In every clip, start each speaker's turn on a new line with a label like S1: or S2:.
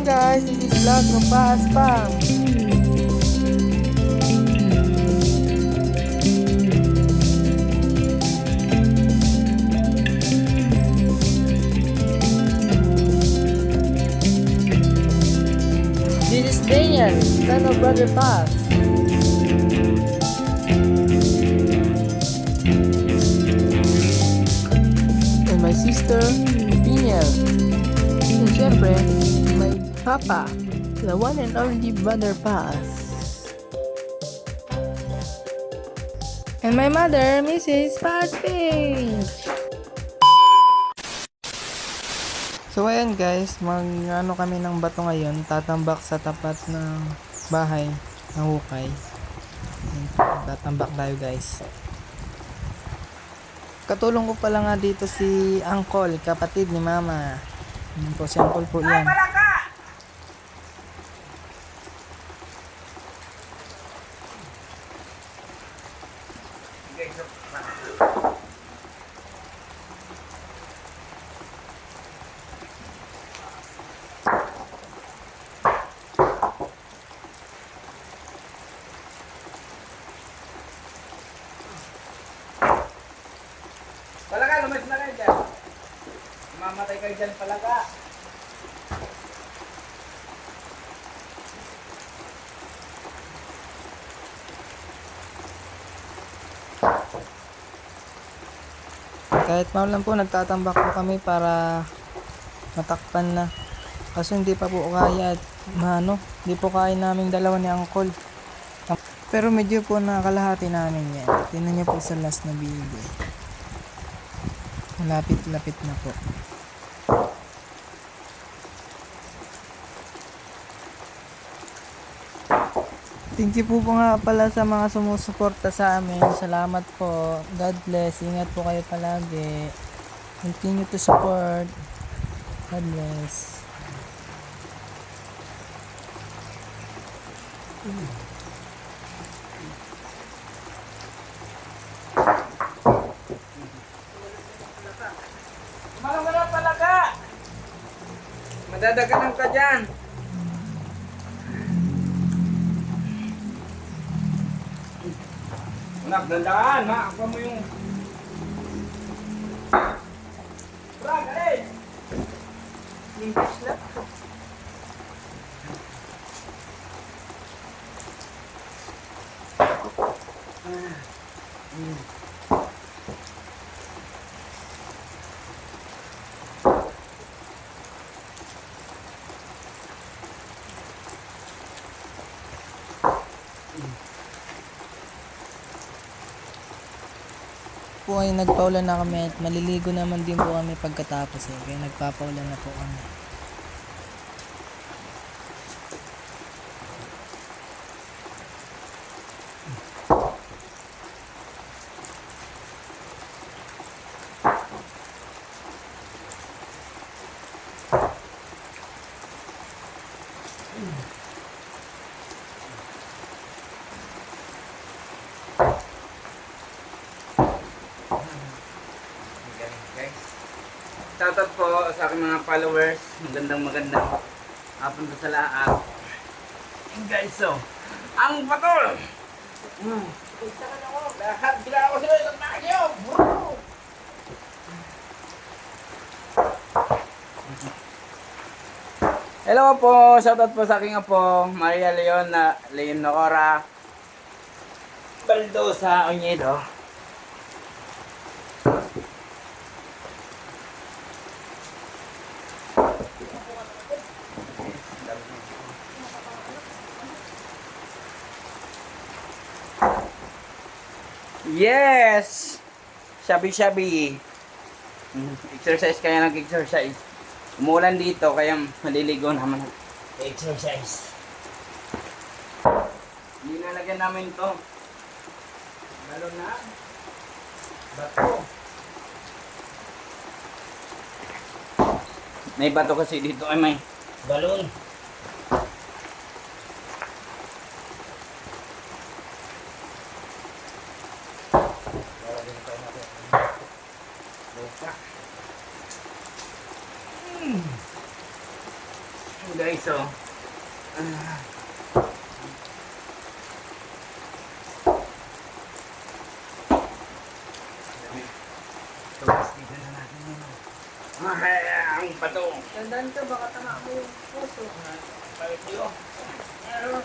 S1: Welcome guys in this vlog ng Paas Pam. This is Daniel, son of Brother Paz. And my sister, Daniel. And syempre, papa, the one and only Brother Paz. And my mother, Mrs. Page. So ayan guys, mag ano kami ng bato ngayon, tatambak sa tapat ng bahay ng hukay. Tatambak tayo guys. Katulong ko pala nga dito si Uncle, kapatid ni Mama. Yan po, si Uncle po yan.
S2: Palaga, lumis na kayo dyan. Mamatay kayo dyan palaga.
S1: Kahit maulan po, nagtatambak po kami para matakpan na. Kaso hindi pa po kaya at ano, hindi po kaya namin dalawa ni Uncle. Pero medyo po nakalahati namin yan. Tingnan niyo po sa last na video. Malapit-lapit na po. Thank you po po nga pala sa mga sumusuporta sa amin. Salamat po. God bless. Ingat po kayo palagi. Continue to support. God bless.
S2: Palaga. Madadaganan ka dyan. Anak, dandaan ha. Ako mo yung... Brag, alin! English na.
S1: Po ay nagpaulan na kami at maliligo naman din po kami pagkatapos eh. Kaya nagpapaulan na po kami.
S2: Galing, guys. Shoutout po sa aking mga followers. Magandang magandang hapon po sa lahat. And guys, so, ang patol! Mm. Punta ka na ako. Lahat bila ako sila sa bagyo. Bro! Hello po, shoutout po sa aking apo, Maria Leona, Leonora Baldosa Oñedo. Yes! Shabi-shabi. Exercise kaya nag-exercise. Umulan dito kaya maliligo naman. Exercise. Nilalagyan namin to. Balon na. Bato. May bato kasi dito ay may balon. Hmm. Guys. oh. Ah. Natin yun. Ay, ang bato.
S3: Tandaan ka, baka tama mo yung puso.
S2: Balik dito. Pero,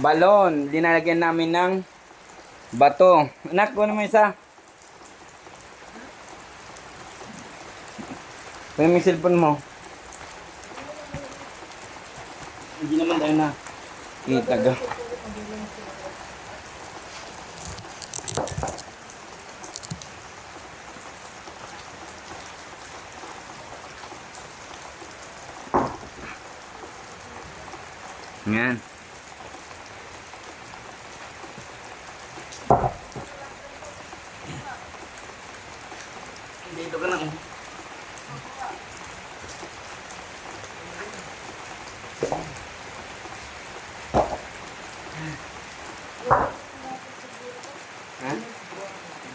S2: balon. Dinalagyan namin ng bato. Anak, kunin mo isa. Kunin mo yung cellphone mo. Hindi naman tayo na itaga. Yan. Dito ka na. oh. Ha?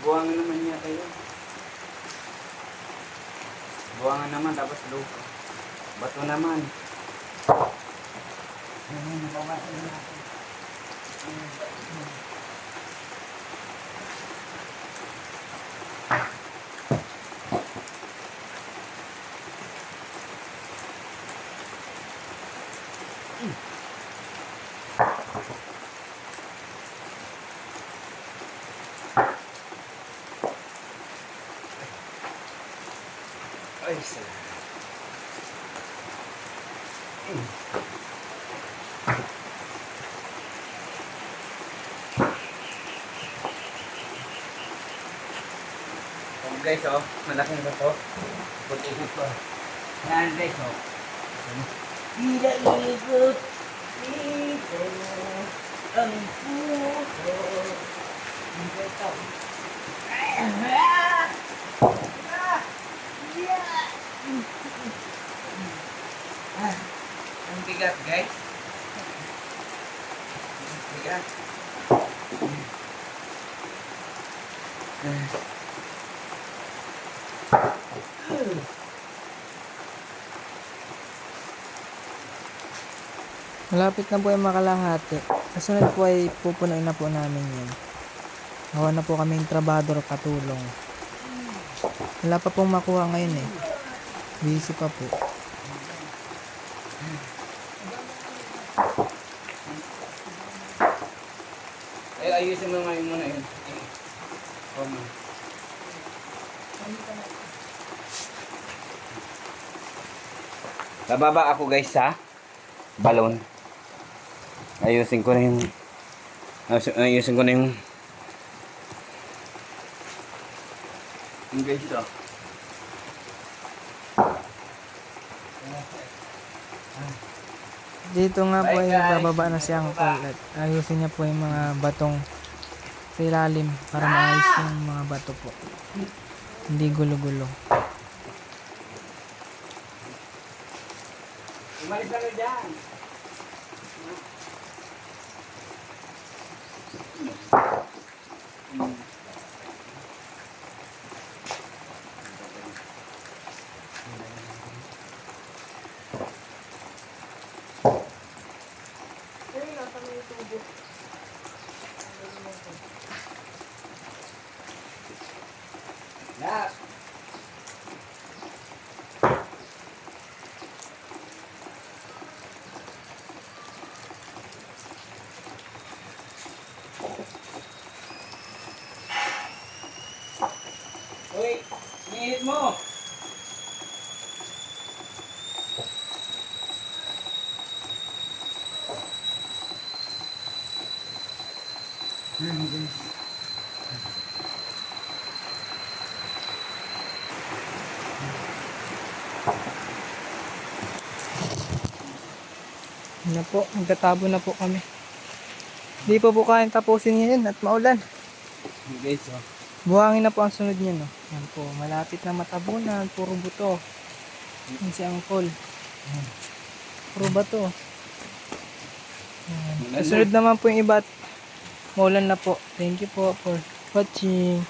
S2: Buwangan naman niya kayo. Buwangan naman tapos lupa. Bato naman. Ayun, nabawasan natin. Ay, guys, oh, malaking ba to? Ikot-ikot ko. Yan, guys, oh. Tidak ikot dito ang puso. Hindi ito. Bigat, guys. Bigat.
S1: Malapit na po yung makalahati. Kasunod po ay pupunuin na po namin yan. Gawa na po kaming trabador katulong. Wala pa pong makuha ngayon eh. Busy pa po.
S2: Ayusin mo ngayon muna yun. Oh, man. Bababa ako guys sa balon. Ayusin ko na yung ayusin, ayusin ko na yung yung guys oh.
S1: Dito nga po
S2: Bye,
S1: ay
S2: guys.
S1: bababa na si Uncle at ayusin niya po yung mga batong sa ilalim para maayos yung mga bato po. Hindi gulo-gulo.
S2: Umalis na dyan.
S3: Ay, nasa may tubo.
S2: Yeah. Uy, mo.
S1: Yun na po, magtatabo na po kami. Hindi pa po kayang tapusin ngayon at maulan.
S2: Guys, oh.
S1: Buhangin na po ang sunod niya, no? Yan po, malapit na matabunan, puro buto. Yan si Angkol. Yan. Puro bato. Yan. Kasunod naman po yung iba at maulan na po. Thank you po for watching.